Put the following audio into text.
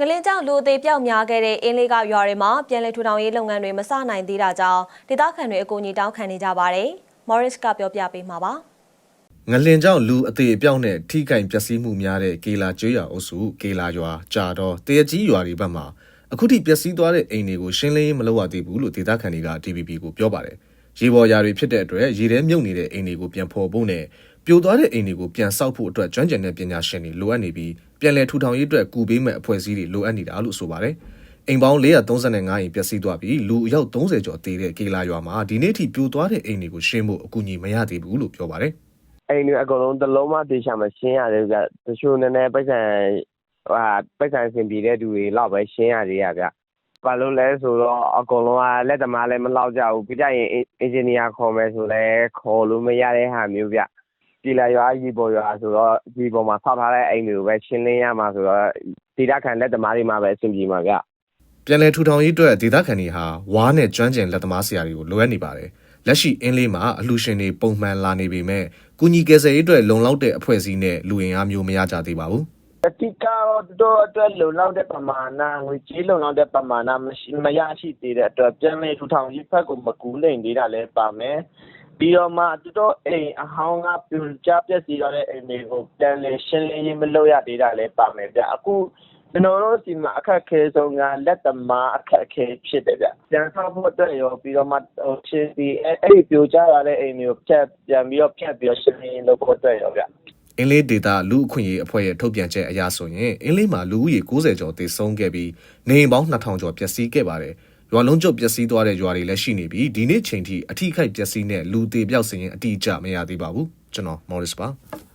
ငလင်းကြောင့်လူအသေးပြောက်များခဲ့တဲ့အင်းလေးကရွာတွေမှာပြည်လဲထူထောင်ရေးလုပ်ငန်းတွေမစနိုင်သေးတာကြောင့်ဒေသခံတွေအကူအညီတောင်းခံနေကြပါတယ်။ Morris ကပြောပြပေးမှာပါ။ငလင်ကြောင့်လူအသေးအပြောက်နဲ့ထိကင်ပျက်စီးမှုများတဲ့ကေလာကျွေးရွာအုပ်စုကေလာရွာကြာတော့တရကြီးရွာတွေဘက်မှာအခုထိပျက်စီးသွားတဲ့အိမ်တွေကိုရှင်းလင်းရေးမလုပ်ရသေးဘူးလို့ဒေသခံတွေက DPP ကိုပြောပါတယ်။ရေပေါ်ယာတွေဖြစ်တဲ့အတွက်ရေထဲမြုပ်နေတဲ့အိမ်တွေကိုပြန်ဖော်ဖို့နဲ့ ပြိုသွားတဲ့အိမ်တွေကိုပြန်ဆောက်ဖို့အတွက်ကျွမ်းကျင်တဲ့ပညာရှင်တွေလိုအပ်နေပြီးပြန်လည်ထူထောင်ရေးအတွက်ကူပေးမဲ့အဖွဲ့အစည်းတွေလိုအပ်နေတာလို့ဆိုပါတယ်။အိမ်ပေါင်း435အိမ်ပျက်စီးသွားပြီးလူအယောက်30ကျော်တည်တဲ့ကေလာရွာမှာဒီနေ့ထိပြိုသွားတဲ့အိမ်တွေကိုရှင်းဖို့အကူအညီမရသေးဘူးလို့ပြောပါတယ်။အိမ်တွေအကုန်လုံးတစ်လုံးမှတေချာမရှင်းရတယ်ဗျတချို့နည်းနည်းပိုက်ဆံဟာပိုက်ဆံအဆင်ပြေတဲ့သူတွေတော့ပဲရှင်းရသေးရဗျဘာလို့လဲဆိုတော့အကုန်လုံးကလက်သမားလည်းမလောက်ကြဘူးပြကြရင်အင်ဂျင်နီယာခေါ်မယ်ဆိုလဲခေါ်လို့မရတဲ့ဟာမျိုးဗျ ပြည်လာရွာရေပေါ်ရွာဆိုတော့ဒီပေါ်မှာဆောက်ထားတဲ့အိမ်တွေကိုပဲရှင်းလင်းရမှာဆိုတော့ဒေသခံလက်သမားတွေမှာပဲအဆင်ပြေမှာဗျပြန်လည်ထူထောင်ရေးအတွက်ဒေသခံတွေဟာဝါးနဲ့ကျွမ်းကျင်လက်သမားဆရာတွေကိုလိုအပ်နေပါတယ်။လက်ရှိအင်းလေးမှာအလှူရှင်တွေပုံမှန်လာနေပေမဲ့ကုညီကယ်ဆယ်ရေးအတွက်လုံလောက်တဲ့အဖွဲ့အစည်းနဲ့လူအင်အားမျိုးမရကြသေးပါဘူးအတိကတော့တော့အတွက်လုံလောက်တဲ့ပမာဏငွေကြေးလုံလောက်တဲ့ပမာဏမရှိမရရှိသေးတဲ့အတွက်ပြန်လည်ထူထောင်ရေးဖက်ကိုမကူးနိုင်သေးတာလည်းပါမယ် ပြီးတော့မှတော်တော်အိမ်အဟောင်းကပြူကျပျက်စီးရတဲ့အိမ်တွေကိုပြန်လည်ရှင်းလင်းရေးမလုပ်ရသေးတာလည်းပါမယ်ဗျအခုကျွန်တော်တို့ဒီမှာအခက်အခဲဆုံးကလက်သမားအခက်အခဲဖြစ်တယ်ဗျ။ပြန်ဆောက်ဖို့အတွက်ရောပြီးတော့မှဟိုရှင်းဒီအဲ့အဲ့ဒီပြိုကျလာတဲ့အိမ်တွေကိုဖြတ်ပြန်ပြီးတော့ဖြတ်ပြီးတော့ရှင်းလင်းရေးလုပ်ဖို့အတွက်ရောဗျ။အင်းလေးဒေတာလူအခွင့်ရေးအဖွဲ့ရဲ့ထုတ်ပြန်ချက်အရဆိုရင်အင်းလေးမှာလူဦးရေ90ကျော်သေဆုံးခဲ့ပြီးနေအိမ်ပေါင်း2000ကျော်ပျက်စီးခဲ့ပါတယ်။ ရွာလုံးကျွတ်ပျက်စီးသွားတဲ့ရွာတွေလည်းရှိနေပြီးဒီနေ့ချိန်ထိအထိခိုက်ပျက်စီးနဲ့လူသေးပြောက်စရင်အတိအကျမရသေးပါဘူး။ကျွန်တော် Morris ပါ။